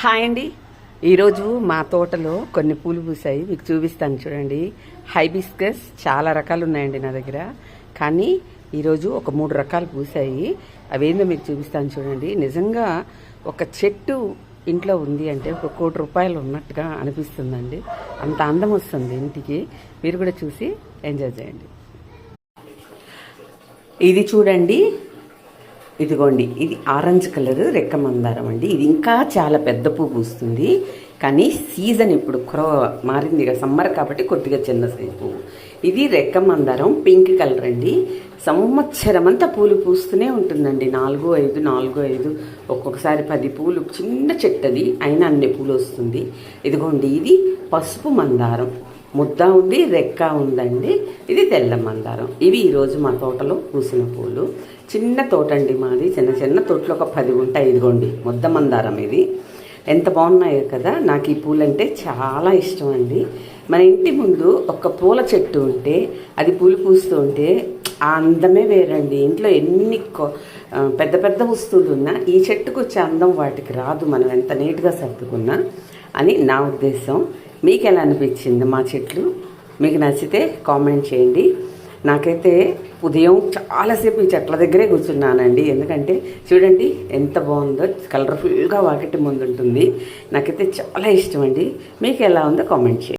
Hi అండి. ఈరోజు మా తోటలో కొన్ని పూలు పూసాయి. మీకు చూపిస్తాను చూడండి. హైబిస్కస్ చాలా రకాలు ఉన్నాయండి నా దగ్గర. కానీ ఈరోజు ఒక మూడు రకాలు పూసాయి. అవేందో మీకు చూపిస్తాను చూడండి. నిజంగా ఒక చెట్టు ఇంట్లో ఉంది అంటే ఒక కోటి రూపాయలు ఉన్నట్టుగా అనిపిస్తుందండి. అంత అందం వస్తుంది ఇంటికి. మీరు కూడా చూసి ఎంజాయ్ చేయండి. ఇది చూడండి. ఇదిగోండి ఇది ఆరెంజ్ కలర్ రెక్క మందారం అండి. ఇది ఇంకా చాలా పెద్ద పువ్వు పూస్తుంది. కానీ సీజన్ ఇప్పుడు క్రో మారింది కదా సమ్మర్ కాబట్టి కొద్దిగా చిన్న సైజు పువ్వు. ఇది రెక్క మందారం పింక్ కలర్ అండి. సంవత్సరం అంతా పూలు పూస్తూనే ఉంటుందండి. నాలుగు ఐదు నాలుగు ఐదు ఒక్కొక్కసారి పది పూలు చిన్న చెట్టది అయినా అన్ని పూలు వస్తుంది. ఇదిగోండి ఇది పసుపు మందారం. ముద్ద ఉంది రెక్క ఉందండి. ఇది తెల్ల మందారం. ఇవి ఈరోజు మా తోటలో పూసిన పూలు. చిన్న తోట అండి మాది. చిన్న చిన్న తోటలో ఒక పది ఉంటాయి. ఇదిగోండి ముద్ద మందారం ఇది. ఎంత బాగున్నాయో కదా నాకు ఈ పూలంటే చాలా ఇష్టం అండి. మన ఇంటి ముందు ఒక పూల చెట్టు ఉంటే అది పూలు పూస్తూ ఉంటే ఆ అందమే వేరండి. ఇంట్లో ఎన్ని కొ- పెద్ద పెద్ద వస్తువులు ఉన్నా ఈ చెట్టుకు వచ్చే అందం వాటికి రాదు. మనం ఎంత నీట్గా సర్దుకున్నా అని నా ఉద్దేశం. మీకు ఎలా అనిపించింది మా చెట్లు? మీకు నచ్చితే కామెంట్ చేయండి. నాకైతే ఉదయం చాలాసేపు ఈ చెట్ల దగ్గరే కూర్చున్నానండి. ఎందుకంటే చూడండి ఎంత బాగుందో కలర్ఫుల్గా వాకిటి ముందు ఉంటుంది నాకైతే చాలా ఇష్టం అండి మీకు ఎలా ఉందో కామెంట్ చేయండి.